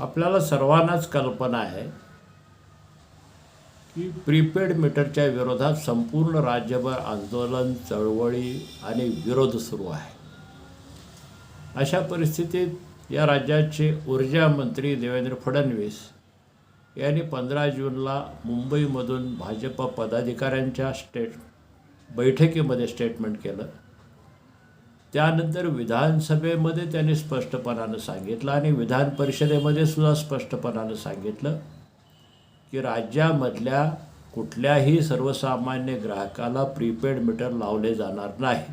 आपल्याला सर्वांनाच कल्पना आहे की प्रीपेड मीटरच्या विरोधात संपूर्ण राज्यभर आंदोलन चळवळी आणि विरोध सुरू आहे. अशा परिस्थितीत या राज्याचे ऊर्जा मंत्री देवेंद्र फडणवीस यांनी पंधरा जूनला मुंबईमधून भाजप पदाधिकाऱ्यांच्या स्टेट बैठकीमध्ये स्टेटमेंट केलं. त्यानंतर विधानसभेमध्ये त्यांनी स्पष्टपणानं सांगितलं आणि विधान परिषदेमध्ये सुद्धा स्पष्टपणानं सांगितलं की राज्यामधल्या कुठल्याही सर्वसामान्य ग्राहकाला प्रीपेड मीटर लावले जाणार नाही.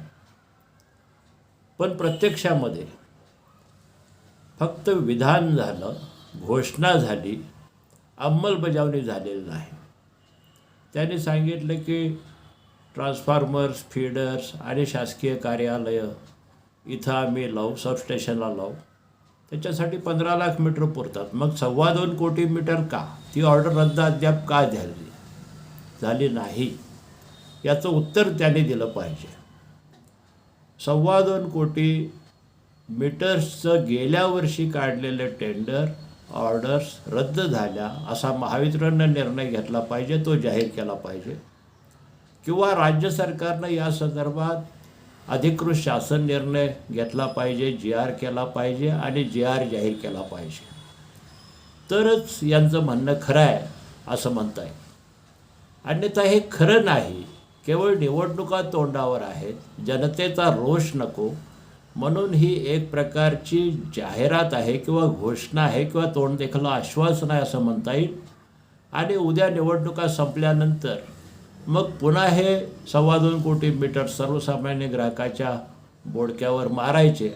पण प्रत्यक्षामध्ये फक्त विधान झालं घोषणा झाली अंमलबजावणी झालेली नाही. त्यांनी सांगितलं की ट्रान्सफॉर्मर्स फीडर्स आणि शासकीय कार्यालयं. इथं आम्ही लावू सबस्टेशनला लावू. त्याच्यासाठी पंधरा लाख मीटर पुरतात. मग सव्वा दोन कोटी मीटर का? ती ऑर्डर रद्द अद्याप का झाली? झाली नाही. याचं उत्तर त्याने दिलं पाहिजे. सव्वा दोन कोटी मीटर्सचं गेल्या वर्षी काढलेलं टेंडर ऑर्डर्स रद्द झाल्या असा महावितरणनं निर्णय घेतला पाहिजे तो जाहीर केला पाहिजे. किंवा राज्य सरकारनं या संदर्भात अधिकृत शासन निर्णय घेतला पाहिजे जी आर केला पाहिजे आणि जी आर जाहीर केला पाहिजे. तरच यांचं म्हणणं खरं आहे असं म्हणता येईल अन्यथा हे खरं नाही. केवळ निवडणुका तोंडावर आहेत. जनतेचा रोष नको. म्हणून ही एक प्रकारची जाहिरात आहे किंवा घोषणा आहे किंवा तोंड देखील आश्वासन आहे असं म्हणता येईल. आणि उद्या निवडणुका संपल्यानंतर मग पुन्हा हे सव्वा दोन कोटी मीटर सर्वसामान्य ग्राहकाच्या बोडक्यावर मारायचे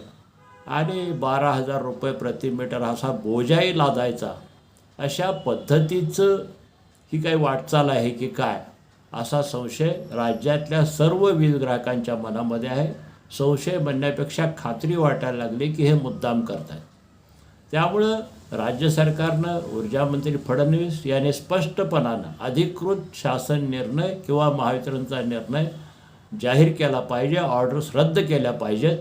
आणि बारा हजार रुपये प्रति मीटर असा बोजाही लादायचा अशा पद्धतीचं ही काही वाटचाल आहे की काय असा संशय राज्यातल्या सर्व वीज ग्राहकांच्या मनामध्ये आहे. संशय म्हणण्यापेक्षा खात्री वाटायला लागली की हे मुद्दाम करत आहेत त्यामुळं राज्य सरकारनं ऊर्जामंत्री फडणवीस यांनी स्पष्टपणानं अधिकृत शासन निर्णय किंवा महावितरणचा निर्णय जाहीर केला पाहिजे ऑर्डर्स रद्द केल्या पाहिजेत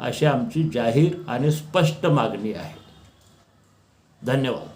अशी आमची जाहीर आणि स्पष्ट मागणी आहे. धन्यवाद.